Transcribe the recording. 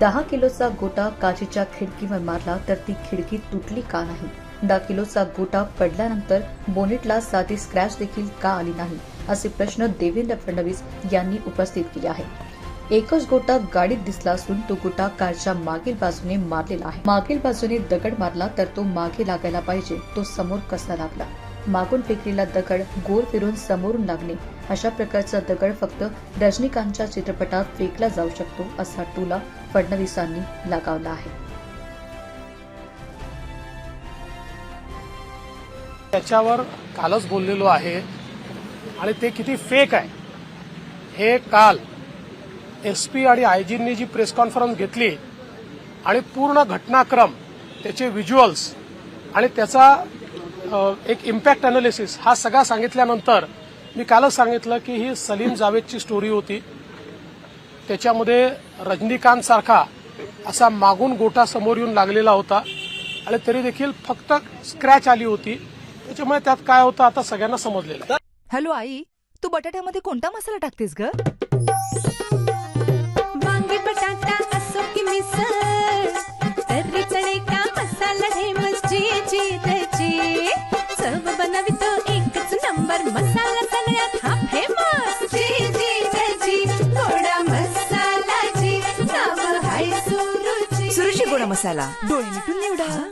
दहा किलोचा गोटा काचेच्या खिडकीवर मारला तर ती खिडकी तुटली का नाही? दहा किलोचा गोटा पडल्यानंतर बोनेटला साधी स्क्रॅच देखील का आली नाही? असे प्रश्न देवेंद्र फडणवीस यांनी उपस्थित केले आहेत. एकच गोटा गाडीत दिसला असून तो गोटा कारच्या मागील बाजूने मारलेला आहे. मागील बाजूने दगड मारला तर तो मागे लागायला पाहिजे. तो समोर कसा लागला मागून फेकलेला दगड गोल फिरून समोरून लागणे. अशा प्रकारचा दगड फक्त रजनीकांतच्या चित्रपटात फेकला जाऊ शकतो असा टोला फडणवीसांनी लगावला आहे. त्याच्यावर कालच बोललेलो आहे. आणि ते किती फेक आहे. हे काल एस पी आणि आयजींनी जी प्रेस कॉन्फरन्स घेतली आणि पूर्ण घटनाक्रम त्याचे व्हिज्युअल्स आणि त्याचा एक इम्पॅक्ट अनालिसिस हा सगळा सांगितल्यानंतर मी कालच सांगितलं की ही सलीम जावेदची स्टोरी होती. त्याच्यामध्ये रजनीकांत सारखा असा मागून गोटा समोर येऊन लागलेला होता. आणि तरी देखील फक्त स्क्रॅच आली होती. त्याच्यामुळे त्यात काय होतं आता सगळ्यांना समजलेलं. हॅलो आई तू बटाट्यामध्ये कोणता मसाला टाकतेस ग? मसाला जी नाव हाय सुरुची सुरुची गोडा मसाला डोळे मिटून निवडा